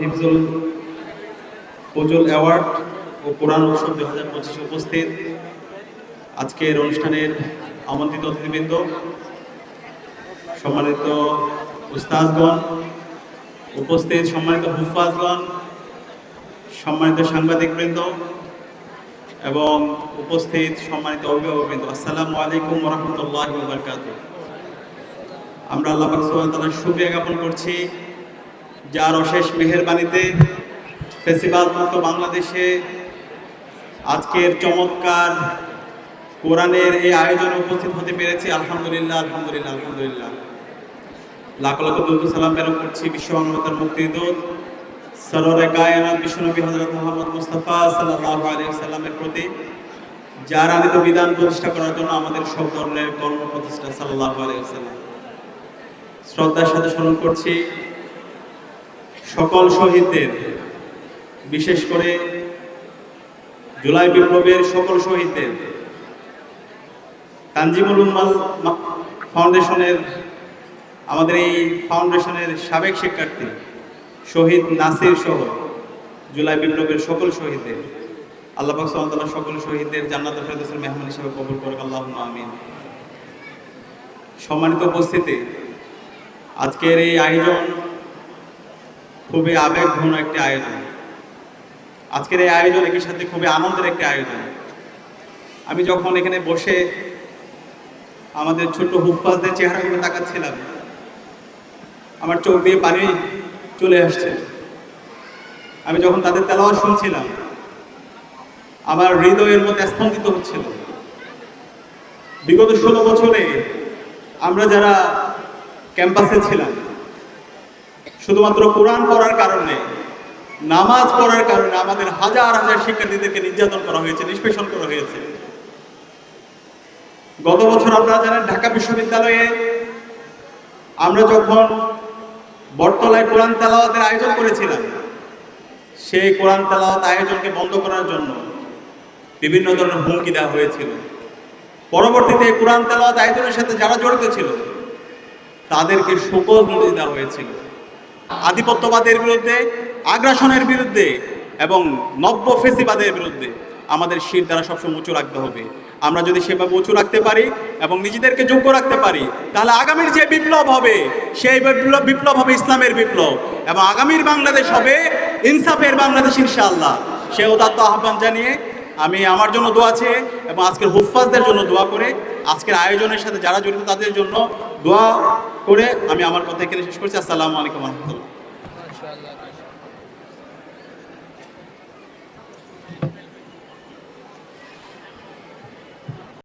হিফজুল Fazal award ও কোরআন উৎসব দুই হাজার পঁচিশে উপস্থিত। আজকের অনুষ্ঠানের আমন্ত্রিত অতিথিবৃন্দ, সম্মানিত উস্তাজগণ উপস্থিত সম্মানিত হুফাজগণ সম্মানিত সাংবাদিকবৃন্দ এবং উপস্থিত সম্মানিত অভিভাবকবৃন্দ, আসসালামু আলাইকুম রহমতুল্লাহ আমরা আল্লাহ সুবহানাহু ওয়া জ্ঞাপন করছি। যার অশেষ মেহেরবানিতে ফেসিবাল মুক্ত বাংলাদেশে আজকের চমৎকার কোরআনের এই আয়োজনে উপস্থিত হতে পেরেছি। আলহামদুলিল্লাহ আলহামদুলিল্লাহ আলহামদুলিল্লাহ। লাখ লাখ সালাম প্রেরণ করছি বিশ্ব মানবতার মুক্তিদূত সররে কায়নাত বিশ্বনবী হজরত মোহাম্মদ মুস্তাফা সাল্লাল্লাহু আলাইহি সাল্লামের প্রতি, যার আনিত বিধান প্রতিষ্ঠা করার জন্য আমাদের সব ধরনের কর্ম প্রতিষ্ঠা সাল্লাল্লাহু আলাইহি সাল্লাম শ্রদ্ধার সাথে স্মরণ করছি সকল শহীদদের, বিশেষ করে জুলাই বিপ্লবের সকল শহীদদের, তানজিমুল উম্মাল ফাউন্ডেশনের, আমাদের এই ফাউন্ডেশনের সাবেক শিক্ষার্থী শহীদ নাসির সহ জুলাই বিপ্লবের সকল শহীদদের, আল্লাহ তাআলা সকল শহীদদের জান্নাত ফেরদৌসের মেহমান হিসেবে কবুল করুক, আল্লাহুম্মা আমিন। সম্মানিত উপস্থিতি, আজকের এই আয়োজন খুবই আবেগঘন একটি আয়োজন। আজকের এই আয়োজন একই সাথে খুবই আনন্দের একটি আয়োজন। আমি যখন এখানে বসে আমাদের ছোট্ট হুফাজদের চেহারাগুলো তাকাচ্ছিলাম, আমার চোখ দিয়ে পানি চলে আসছে। আমি যখন তাদের তেলাওয়াত শুনছিলাম, আমার হৃদয়ের মধ্যে স্পন্দিত হচ্ছিল। বিগত ষোলো বছরে আমরা যারা ক্যাম্পাসে ছিলাম শুধুমাত্র কোরআন পড়ার কারণে, নামাজ পড়ার কারণে আমাদের হাজার হাজার শিক্ষার্থীদেরকে নির্যাতন করা হয়েছে, নিষ্পেষণ করা হয়েছে। গত বছর আপনারা জানেন ঢাকা বিশ্ববিদ্যালয়ে আমরা যখন বটতলায় কোরআন তেলাওয়াতের আয়োজন করেছিলাম, সেই কোরআন তেলাওয়াত আয়োজনকে বন্ধ করার জন্য বিভিন্ন ধরনের হুমকি দেওয়া হয়েছিল। পরবর্তীতে কোরআন তেলাওয়াত আয়োজনের সাথে যারা জড়িত ছিল, তাদেরকে শোকজ দেওয়া হয়েছিল। আধিপত্যবাদের বিরুদ্ধে, আগ্রাসনের বিরুদ্ধে এবং নব্য ফেসিবাদের বিরুদ্ধে আমাদের শির দ্বারা সবসময় উঁচু রাখতে হবে। আমরা যদি সেভাবে উঁচু রাখতে পারি এবং নিজেদেরকে যোগ্য রাখতে পারি, তাহলে আগামীর যে বিপ্লব হবে, সেই বিপ্লব বিপ্লব হবে ইসলামের বিপ্লব। এবং আগামীর বাংলাদেশ হবে ইনসাফের বাংলাদেশ ইনশাআল্লাহ। সে উদাত্ত আহ্বান জানিয়ে আমি আমার জন্য দোয়া চেয়ে এবং আজকের হুফাজদের জন্য দোয়া করে আজকের আয়োজনের সাথে যারা জড়িত তাদের জন্য দোয়া করে আমি আমার কথা এখানে শেষ করছি। আসসালামু আলাইকুম রহমতুল্লাহ।